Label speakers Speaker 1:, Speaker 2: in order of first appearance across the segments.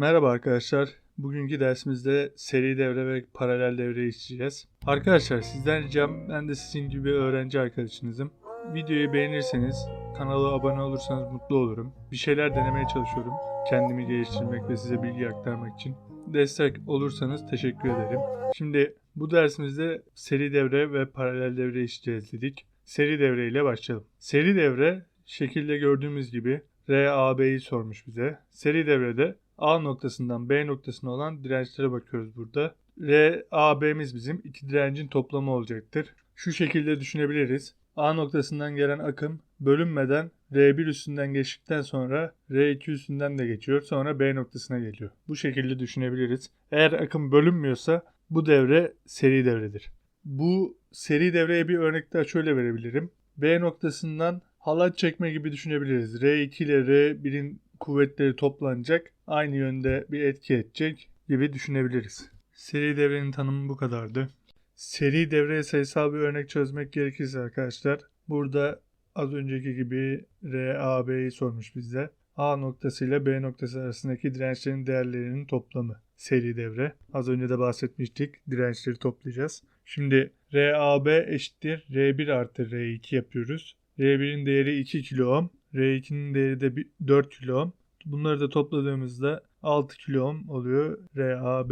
Speaker 1: Merhaba arkadaşlar. Bugünkü dersimizde seri devre ve paralel devre işleyeceğiz. Arkadaşlar sizden ricam ben de sizin gibi öğrenci arkadaşınızım. Videoyu beğenirseniz, kanala abone olursanız mutlu olurum. Bir şeyler denemeye çalışıyorum. Kendimi geliştirmek ve size bilgi aktarmak için. Destek olursanız teşekkür ederim. Şimdi bu dersimizde seri devre ve paralel devre işleyeceğiz dedik. Seri devre ile başlayalım. Seri devre şekilde gördüğümüz gibi RAB'yi sormuş bize. Seri devrede A noktasından B noktasına olan dirençlere bakıyoruz burada. RAB'miz bizim iki direncin toplamı olacaktır. Şu şekilde düşünebiliriz. A noktasından gelen akım bölünmeden R1 üstünden geçtikten sonra R2 üstünden de geçiyor. Sonra B noktasına geliyor. Bu şekilde düşünebiliriz. Eğer akım bölünmüyorsa bu devre seri devredir. Bu seri devreye bir örnek daha şöyle verebilirim. B noktasından halat çekme gibi düşünebiliriz. R2 ile R1'in kuvvetleri toplanacak, aynı yönde bir etki edecek gibi düşünebiliriz. Seri devrenin tanımı bu kadardı. Seri devreye sayısal bir örnek çözmek gerekirse arkadaşlar, burada az önceki gibi RAB'yi sormuş bize. A noktası ile B noktası arasındaki dirençlerin değerlerinin toplamı. Seri devre. Az önce de bahsetmiştik. Dirençleri toplayacağız. Şimdi RAB eşittir R1 artı R2 yapıyoruz. R1'in değeri 2 kilo ohm. R2'nin değeri de 4 kilo ohm. Bunları da topladığımızda 6 kilo ohm oluyor RAB.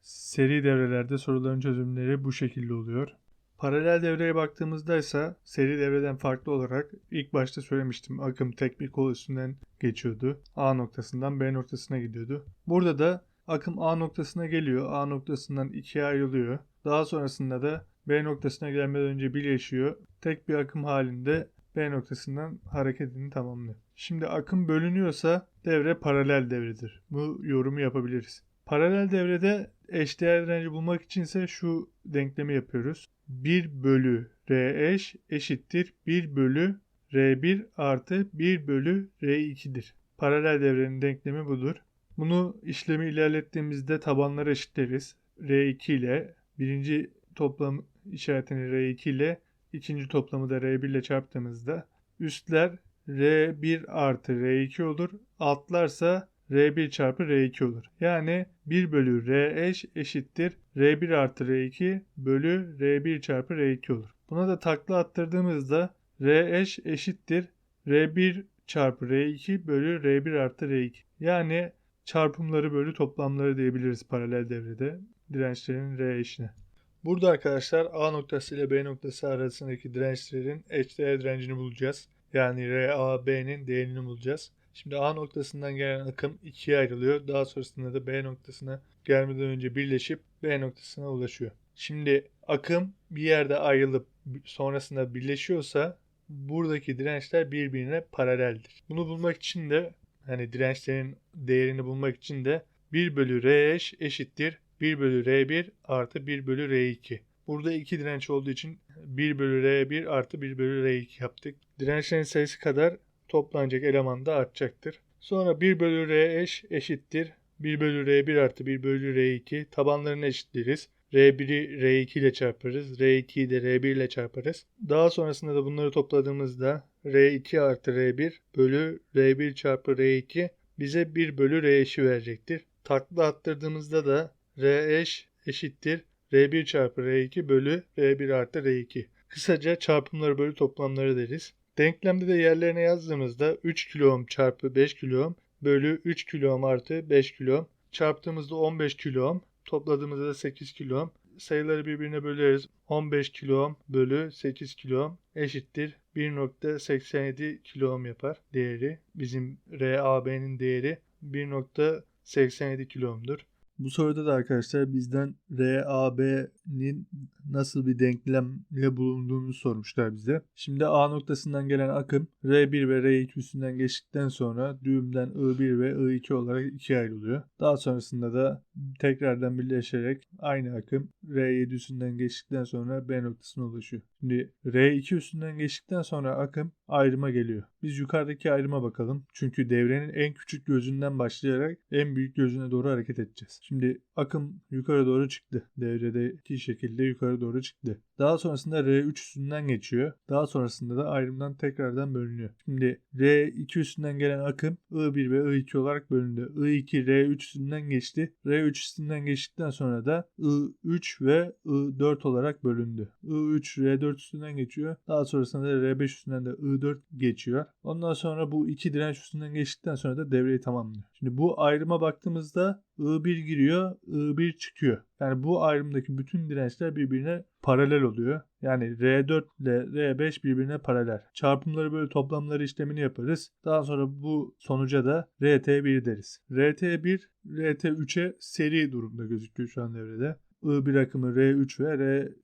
Speaker 1: Seri devrelerde soruların çözümleri bu şekilde oluyor. Paralel devreye baktığımızda ise seri devreden farklı olarak ilk başta söylemiştim akım tek bir kol üstünden geçiyordu. A noktasından B noktasına gidiyordu. Burada da akım A noktasına geliyor. A noktasından ikiye ayrılıyor. Daha sonrasında da B noktasına gelmeden önce birleşiyor. Tek bir akım halinde B noktasından hareketini tamamlıyor. Şimdi akım bölünüyorsa devre paralel devredir. Bu yorumu yapabiliriz. Paralel devrede eşdeğer direnci bulmak içinse şu denklemi yapıyoruz. 1 bölü R eş eşittir 1 bölü R1 artı 1 bölü R2'dir. Paralel devrenin denklemi budur. Bunu işlemi ilerlettiğimizde tabanları eşitleriz. R2 ile birinci toplam işaretini R2 ile ikinci toplamı da R1 ile çarptığımızda üstler R1 artı R2 olur. Altlarsa R1 çarpı R2 olur. Yani 1 bölü R eş eşittir R1 artı R2 bölü R1 çarpı R2 olur. Buna da takla attırdığımızda R eş eşittir R1 çarpı R2 bölü R1 artı R2. Yani çarpımları bölü toplamları diyebiliriz paralel devrede dirençlerin R eşine. Burada arkadaşlar A noktası ile B noktası arasındaki dirençlerin eşdeğer direncini bulacağız. Yani RAB'nin değerini bulacağız. Şimdi A noktasından gelen akım ikiye ayrılıyor. Daha sonrasında da B noktasına gelmeden önce birleşip B noktasına ulaşıyor. Şimdi akım bir yerde ayrılıp sonrasında birleşiyorsa buradaki dirençler birbirine paraleldir. Bunu bulmak için de hani dirençlerin değerini bulmak için de 1 bölü R eş eşittir 1 bölü R1 artı 1 bölü R2. Burada iki direnç olduğu için 1 bölü R1 artı 1 bölü R2 yaptık. Dirençlerin sayısı kadar toplanacak eleman da artacaktır. Sonra 1 bölü R eş eşittir. 1 bölü R1 artı 1 bölü R2 tabanlarını eşitleriz. R1'i R2 ile çarparız. R2'yi de R1 ile çarparız. Daha sonrasında da bunları topladığımızda R2 artı R1 bölü R1 çarpı R2 bize 1 bölü R eşi verecektir. Takla attırdığımızda da R eş eşittir R1 çarpı R2 bölü R1 artı R2. Kısaca çarpımları bölü toplamları deriz. Denklemde de yerlerine yazdığımızda 3 kilo ohm çarpı 5 kilo ohm bölü 3 kilo ohm artı 5 kilo ohm çarptığımızda 15 kilo ohm topladığımızda da 8 kilo ohm. Sayıları birbirine böleriz. 15 kilo ohm bölü 8 kilo ohm eşittir 1.87 kilo ohm yapar değeri. Bizim RAB'nin değeri 1.87 kilo ohm'dur. Bu soruda da arkadaşlar bizden RAB'nin nasıl bir denklemle bulunduğunu sormuşlar bize. Şimdi A noktasından gelen akım R1 ve R2 üstünden geçtikten sonra düğümden I1 ve I2 olarak ikiye ayrılıyor. Daha sonrasında da tekrardan birleşerek aynı akım R7 üstünden geçtikten sonra B noktasına ulaşıyor. Şimdi R2 üstünden geçtikten sonra akım ayrıma geliyor. Biz yukarıdaki ayrıma bakalım. Çünkü devrenin en küçük gözünden başlayarak en büyük gözüne doğru hareket edeceğiz. Şimdi akım yukarı doğru çıktı. Devredeki şekilde yukarı doğru çıktı. Daha sonrasında R3 üstünden geçiyor. Daha sonrasında da ayrımdan tekrardan bölünüyor. Şimdi R2 üstünden gelen akım I1 ve I2 olarak bölündü. I2 R3 üstünden geçti. R3 üstünden geçtikten sonra da I3 ve I4 olarak bölündü. I3 R4 üstünden geçiyor. Daha sonrasında da R5 üstünden de I4 geçiyor. Ondan sonra bu iki direnç üstünden geçtikten sonra da devreyi tamamlıyor. Şimdi bu ayrıma baktığımızda I1 giriyor, I1 çıkıyor. Yani bu ayrımdaki bütün dirençler birbirine paralel oluyor. Yani R4 ile R5 birbirine paralel. Çarpımları böyle toplamları işlemini yaparız. Daha sonra bu sonuca da RT1 deriz. RT1 RT3'e seri durumda gözüküyor şu an devrede. I1 akımı R3 ve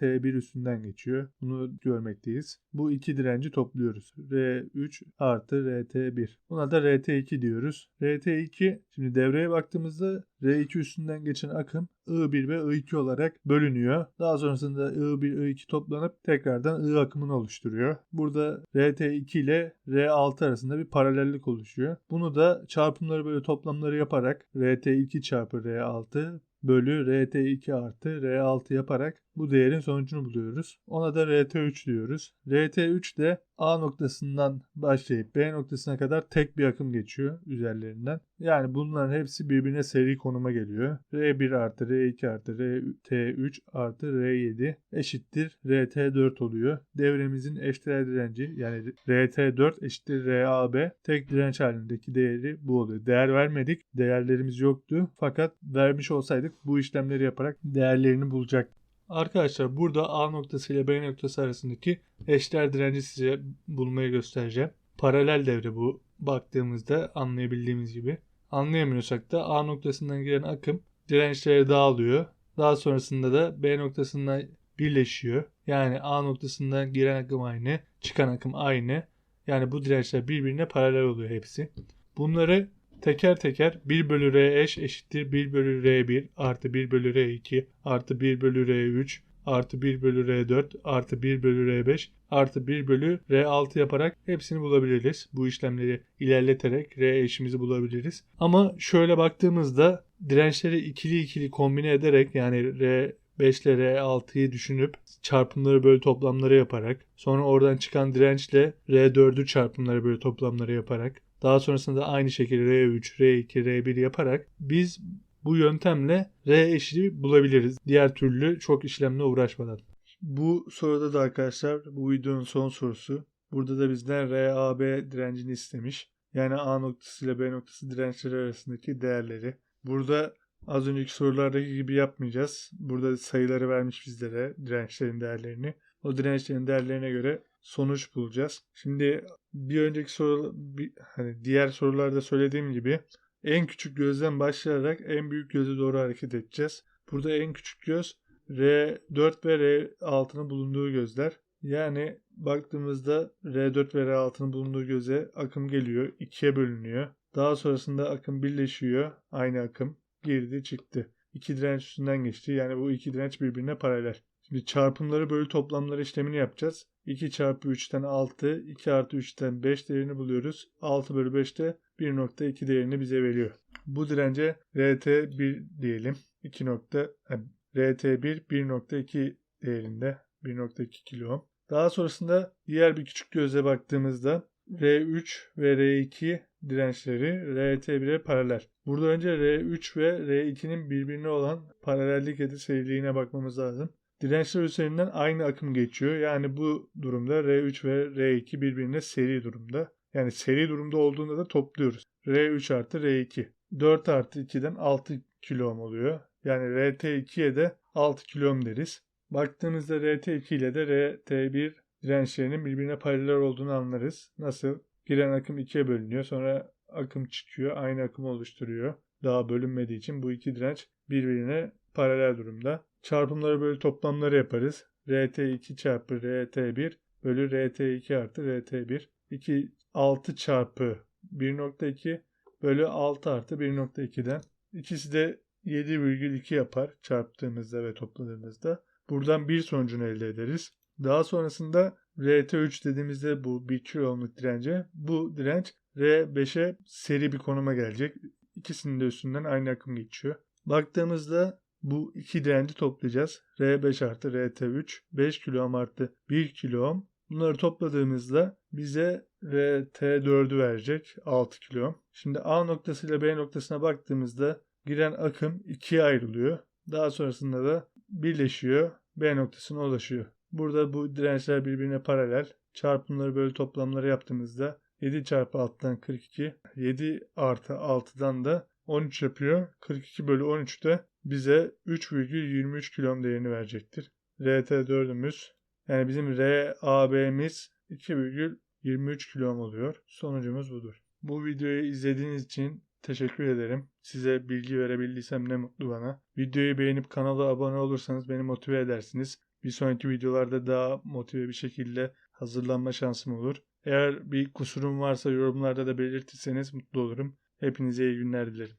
Speaker 1: RT1 üstünden geçiyor. Bunu görmekteyiz. Bu iki direnci topluyoruz. R3 artı RT1. Buna da RT2 diyoruz. RT2 şimdi devreye baktığımızda R2 üstünden geçen akım I1 ve I2 olarak bölünüyor. Daha sonrasında I1, I2 toplanıp tekrardan I akımını oluşturuyor. Burada RT2 ile R6 arasında bir paralellik oluşuyor. Bunu da çarpımları böyle toplamları yaparak RT2 çarpı R6 bölü RT2 artı R6 yaparak bu değerin sonucunu buluyoruz. Ona da RT3 diyoruz. RT3 de A noktasından başlayıp B noktasına kadar tek bir akım geçiyor üzerlerinden. Yani bunların hepsi birbirine seri konuma geliyor. R1 artı R2 artı RT3 artı R7 eşittir RT4 oluyor. Devremizin eşdeğer direnci yani RT4 eşittir RAB tek direnç halindeki değeri bu oluyor. Değer vermedik. Değerlerimiz yoktu. Fakat vermiş olsaydık bu işlemleri yaparak değerlerini bulacak. Arkadaşlar burada A noktası ile B noktası arasındaki eşdeğer direnci size bulmayı göstereceğim. Paralel devre bu baktığımızda anlayabildiğimiz gibi. Anlayamıyorsak da A noktasından gelen akım dirençlere dağılıyor. Daha sonrasında da B noktasından birleşiyor. Yani A noktasından giren akım aynı, çıkan akım aynı. Yani bu dirençler birbirine paralel oluyor hepsi. Bunları teker teker 1 bölü R eş eşittir 1 bölü R1 artı 1 bölü R2 artı 1 bölü R3 artı 1 bölü R4 artı 1 bölü R5 artı 1 bölü R6 yaparak hepsini bulabiliriz. Bu işlemleri ilerleterek R eşimizi bulabiliriz. Ama şöyle baktığımızda dirençleri ikili ikili kombine ederek yani R 5 ile R6'yı düşünüp çarpımları böyle toplamları yaparak sonra oradan çıkan dirençle R4'ü çarpımları böyle toplamları yaparak daha sonrasında da aynı şekilde R3, R2, R1 yaparak biz bu yöntemle R eşitliği bulabiliriz. Diğer türlü çok işlemle uğraşmadan. Bu soruda da arkadaşlar bu videonun son sorusu. Burada da bizden RAB direncini istemiş. Yani A noktası ile B noktası dirençleri arasındaki değerleri. Burada az önceki sorulardaki gibi yapmayacağız. Burada sayıları vermiş bizlere dirençlerin değerlerini. O dirençlerin değerlerine göre sonuç bulacağız. Şimdi bir önceki soru bir, hani diğer sorularda söylediğim gibi en küçük gözden başlayarak en büyük göze doğru hareket edeceğiz. Burada en küçük göz R4 ve R6'nın bulunduğu gözler. Yani baktığımızda R4 ve R6'nın bulunduğu göze akım geliyor. ikiye bölünüyor. Daha sonrasında akım birleşiyor. Aynı akım girdi çıktı. İki direnç üstünden geçti. Yani bu iki direnç birbirine paralel. Şimdi çarpımları bölü toplamları işlemini yapacağız. 2 çarpı 3'ten 6, 2 artı 3'ten 5 değerini buluyoruz. 6 bölü 5'te 1.2 değerini bize veriyor. Bu dirence RT1 diyelim. 2 nokta, yani RT1 1.2 değerinde 1.2 kilo. Daha sonrasında diğer bir küçük göze baktığımızda R3 ve R2 dirençleri RT1'e paralel. Burada önce R3 ve R2'nin birbirine olan paralellik ya da seriliğine bakmamız lazım. Dirençler üzerinden aynı akım geçiyor. Yani bu durumda R3 ve R2 birbirine seri durumda. Yani seri durumda olduğunda da topluyoruz. R3 artı R2. 4 artı 2'den 6 kilo ohm oluyor. Yani RT2'ye de 6 kilo ohm deriz. Baktığımızda RT2 ile de RT1 dirençlerinin birbirine paralel olduğunu anlarız. Nasıl? Giren akım ikiye bölünüyor. Sonra akım çıkıyor. Aynı akımı oluşturuyor. Daha bölünmediği için bu iki direnç birbirine paralel durumda. Çarpımları böyle toplamları yaparız. RT2 çarpı RT1 bölü RT2 artı RT1. 2 6 çarpı 1.2 bölü 6 artı 1.2'den. İkisi de 7,2 yapar çarptığımızda ve topladığımızda. Buradan bir sonucunu elde ederiz. Daha sonrasında RT3 dediğimizde bu 1 kilo ohmluk dirence. Bu direnç R5'e seri bir konuma gelecek. İkisinin de üstünden aynı akım geçiyor. Baktığımızda bu iki direnci toplayacağız. R5 artı RT3 5 kilo ohm artı 1 kilo ohm. Bunları topladığımızda bize RT4'ü verecek 6 kilo ohm. Şimdi A noktasıyla B noktasına baktığımızda giren akım ikiye ayrılıyor. Daha sonrasında da birleşiyor. B noktasına ulaşıyor. Burada bu dirençler birbirine paralel. Çarpımları böyle toplamları yaptığımızda 7 çarpı 6'dan 42. 7 artı 6'dan da 13 yapıyor. 42 bölü 13 de bize 3,23 kilo ohm değerini verecektir. RT4'ümüz yani bizim RAB'miz 2,23 kilo ohm oluyor. Sonucumuz budur. Bu videoyu izlediğiniz için teşekkür ederim. Size bilgi verebildiysem ne mutlu bana. Videoyu beğenip kanala abone olursanız beni motive edersiniz. Bir sonraki videolarda daha motive bir şekilde hazırlanma şansım olur. Eğer bir kusurum varsa yorumlarda da belirtirseniz mutlu olurum. Hepinize iyi günler dilerim.